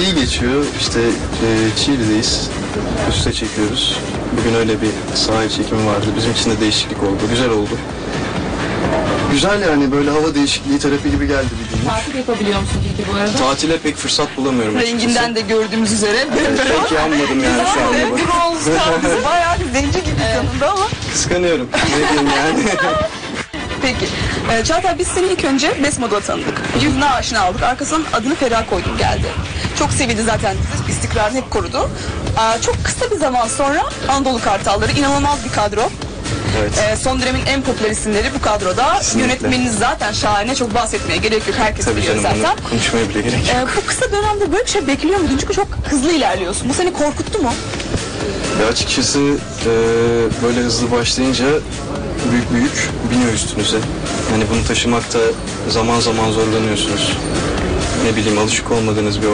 İyi geçiyor. İşte e, Çiğli'deyiz. Üste çekiyoruz. Bugün öyle bir sahil çekimi vardı. Bizim için de değişiklik oldu. Güzel oldu. Güzel yani böyle hava değişikliği terapi gibi geldi gün. Tatil yapabiliyor musun peki bu arada? Tatile pek fırsat bulamıyorum. Renginden de gördüğümüz üzere. Pek yanmadım yani şu anda. Güzel bronz kaldı. Bayağı bir zenci gibi yanında ama. Kıskanıyorum. Ne diyeyim yani. Peki. Ee, Çağatay biz seni ilk önce Besmo'da tanıdık. Yüzüne aşina olduk. Arkasından adını Ferah koydum geldi. Çok sevildi zaten. İstikrarını hep korudu. Aa, çok kısa bir zaman sonra Anadolu Kartalları inanılmaz bir kadro. Evet. Ee, son dönemin en popüler isimleri bu kadroda. Kesinlikle. Yönetmeniniz zaten şahane. Çok bahsetmeye gerek yok. Herkes Tabii biliyor canım zaten. bunu konuşmaya bile gerek yok. Ee, bu kısa dönemde böyle bir şey bekliyor muydun? Çünkü çok hızlı ilerliyorsun. Bu seni korkuttu mu? Ya açıkçası e, böyle hızlı başlayınca büyük büyük biniyor üstünüze. Yani bunu taşımakta zaman zaman zorlanıyorsunuz. Ne bileyim alışık olmadığınız bir